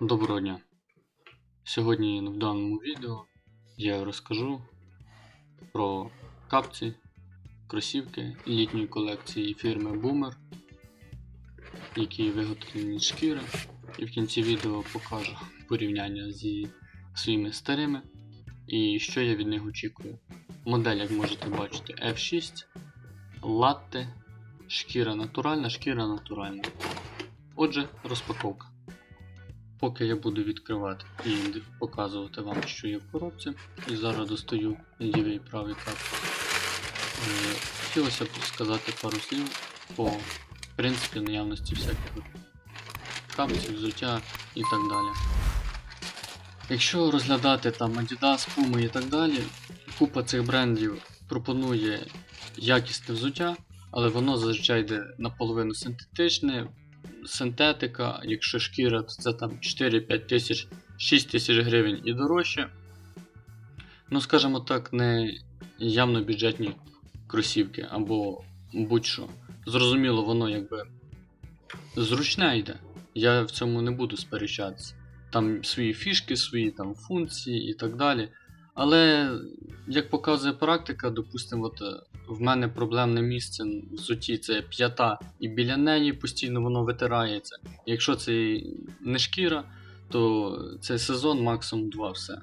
Доброго дня! Сьогодні в даному відео я розкажу про капці, кросівки літньої колекції фірми Boomer, які виготовлені з шкіри. І в кінці відео покажу порівняння зі своїми старими і що я від них очікую. Модель, як можете бачити, F6, латте, шкіра натуральна, шкіра натуральна. Отже, розпаковка. Поки я буду відкривати і показувати вам, що є в коробці, і зараз достаю лівий і правий капці. Е, Хотілося б сказати пару слів по принципі наявності всяких капців, взуття і так далі. Якщо розглядати там Adidas, Puma і так далі, купа цих брендів пропонує якісне взуття, але воно зазвичай йде наполовину синтетичне, синтетика, якщо шкіра, то це там 4-5 тисяч, 6 тисяч гривень і дорожче. Ну, скажімо так, не явно бюджетні кросівки або будь-що. Зрозуміло, воно якби зручне йде. Я в цьому не буду сперечатися. Там свої фішки, свої там функції і так далі. Але, як показує практика, допустимо, от е, в мене проблемне місце в взутті це п'ята, і біля неї постійно воно витирається. Якщо це не шкіра, то цей сезон максимум 2 все.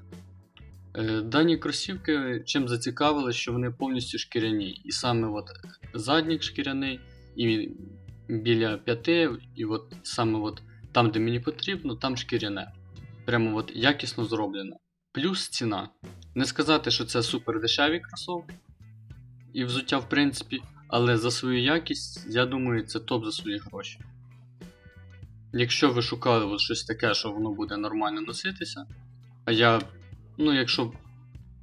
Е, Дані кросівки чим зацікавили, що вони повністю шкіряні. І саме от заднік шкіряний, і біля п'яти, і от саме от там, де мені потрібно, там шкіряне. Прямо от якісно зроблено. Плюс ціна. Не сказати, що це супер дешеві кросовки і взуття, в принципі, але за свою якість, я думаю, це топ за свої гроші. Якщо ви шукали щось таке, що воно буде нормально носитися, а я, ну, якщо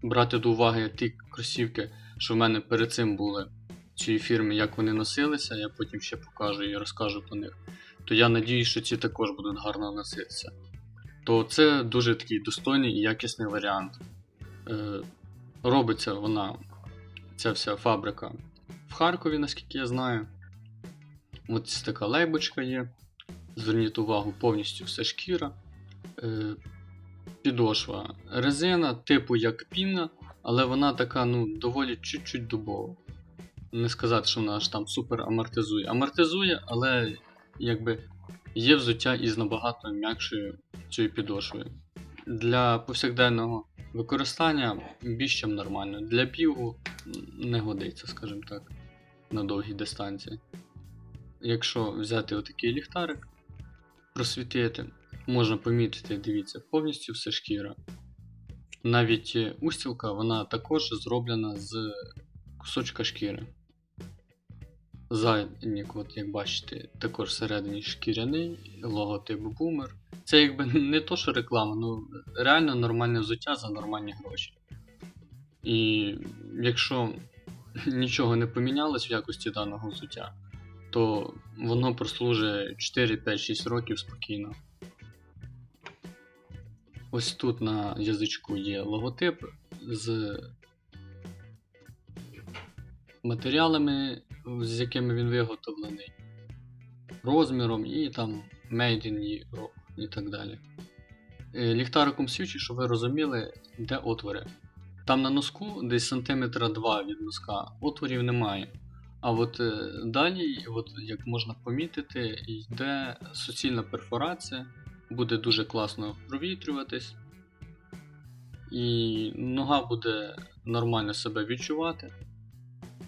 брати до уваги ті кросівки, що в мене перед цим були цієї фірми, як вони носилися, я потім ще покажу і розкажу про них, то я надію, що ці також будуть гарно носитися. То це дуже такий достойний і якісний варіант. Е, робиться вона, ця вся фабрика в Харкові, наскільки я знаю. Ось така лейбочка є. Зверніть увагу, повністю все шкіра. Е, підошва резина, типу як пінна, але вона така ну, доволі чуть-чуть дубова. Не сказати, що вона аж там супер амортизує. Амортизує, але якби є взуття із набагато м'якшою цією підошвою. Для повсякденного використання більш чим нормально. Для бігу не годиться, скажімо так, на довгій дистанції. Якщо взяти отакий ліхтарик, просвітити, можна помітити, дивіться, повністю все шкіра. Навіть устілка, вона також зроблена з кусочка шкіри. Заднік, от як бачите, також всередині шкіряний, логотип Boomer. Це якби не то, що реклама, ну реально нормальне взуття за нормальні гроші. І якщо нічого не помінялось в якості даного взуття, то воно прослужить 4, 5, 6 років спокійно. Ось тут на язичку є логотип з матеріалами, з якими він виготовлений, розміром і там Made in Europe і так далі. Е, Ліхтариком свічі, щоб ви розуміли, де отвори. Там на носку десь сантиметра 2 від носка отворів немає. А от е, далі, от, як можна помітити, йде суцільна перфорація, буде дуже класно провітрюватись. І нога буде нормально себе відчувати,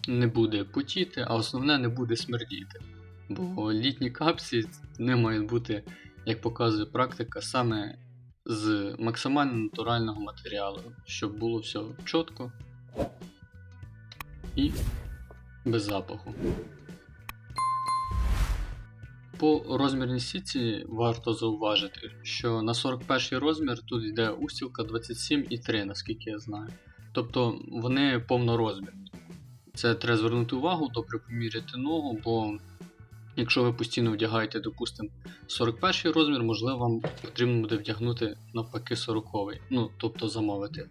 не буде потіти, а основне не буде смердіти. Бо літні капці не мають бути, як показує практика, саме з максимально натурального матеріалу, щоб було все чітко і без запаху. По розмірній сітці варто зауважити, що на 41 розмір тут йде устілка 27,3, наскільки я знаю. Тобто вони повнорозмірні. Це треба звернути увагу, добре поміряти ногу, бо якщо ви постійно вдягаєте, допустимо, 41 розмір, можливо, вам потрібно буде вдягнути навпаки 40 ну, тобто замовити.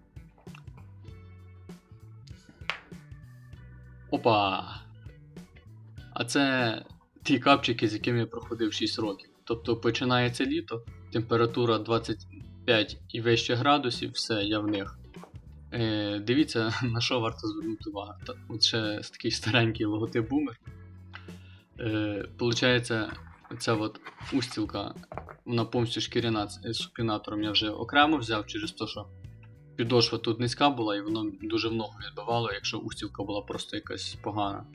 Опа! А це ті капчики, з якими я проходив 6 років. Тобто починається літо, температура 25 і вище градусів, все, я в них. Е, дивіться, на що варто звернути увагу. От ще такий старенький логотип бумер. Е, получається, ця от устілка, вона повністю шкіряна з супінатором я вже окремо взяв через те, що підошва тут низька була і воно дуже много відбивало, якщо устілка була просто якась погана.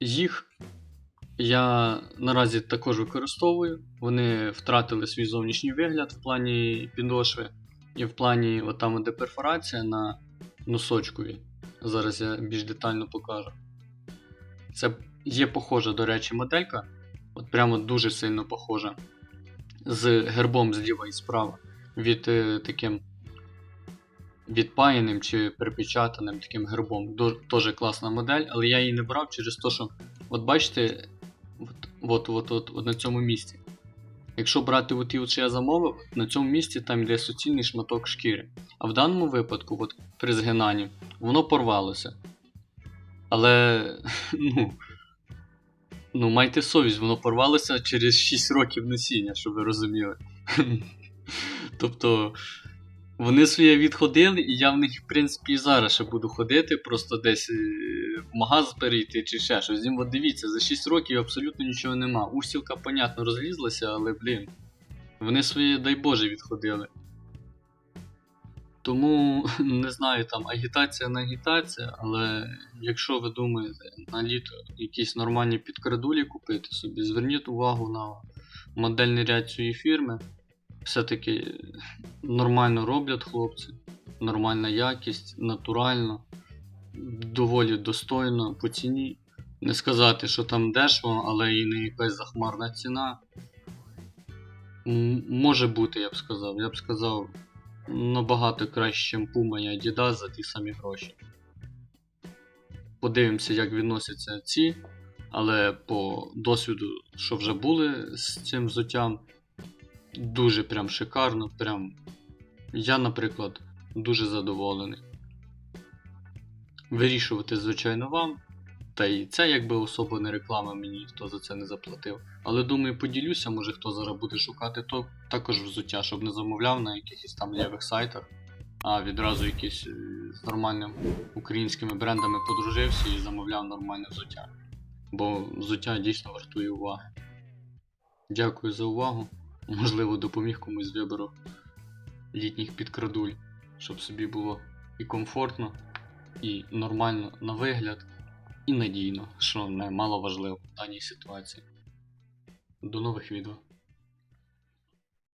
Їх я наразі також використовую. Вони втратили свій зовнішній вигляд в плані підошви і в плані от там, де перфорація на носочкові. Зараз я більш детально покажу. Це є похожа, до речі, моделька. От прямо дуже сильно похожа. З гербом зліва і справа. Від е, таким відпаяним чи перепечатаним таким гербом. Дуже класна модель, але я її не брав через те, що, от бачите, от, от, от, от, от на цьому місці. Якщо брати от ті, що я замовив, на цьому місці там йде суцільний шматок шкіри. А в даному випадку, от, при згинанні, воно порвалося. Але, ну, ну, майте совість, воно порвалося через 6 років носіння, щоб ви розуміли. Тобто, вони своє відходили, і я в них, в принципі, і зараз ще буду ходити, просто десь е, в магаз перейти чи ще щось. Їм от дивіться, за 6 років абсолютно нічого нема. Устілка, понятно, розлізлася, але, блін, вони своє, дай Боже, відходили. Тому не знаю, там агітація не агітація, але якщо ви думаєте на літо якісь нормальні підкрадулі купити собі, зверніть увагу на модельний ряд цієї фірми. Все-таки нормально роблять хлопці, нормальна якість, натурально, доволі достойно по ціні. Не сказати, що там дешево, але і не якась захмарна ціна. М, Може бути, я б сказав. Я б сказав, набагато краще, ніж Puma і Adidas за ті самі гроші. Подивимося, як відносяться ці, але по досвіду, що вже були з цим взуттям, дуже прям шикарно. Прям. Я, наприклад, дуже задоволений. Вирішувати, звичайно, вам. Та і це якби особо не реклама, мені ніхто за це не заплатив. Але думаю, поділюся, може хто зараз буде шукати, то також взуття, щоб не замовляв на якихось там лівих сайтах, а відразу якісь е, з нормальними українськими брендами подружився і замовляв нормальне взуття. Бо взуття дійсно вартує уваги. Дякую за увагу. Можливо, допоміг комусь з вибору літніх підкрадуль, щоб собі було і комфортно, і нормально на вигляд, і надійно, що немало важливо в даній ситуації. До нових відео.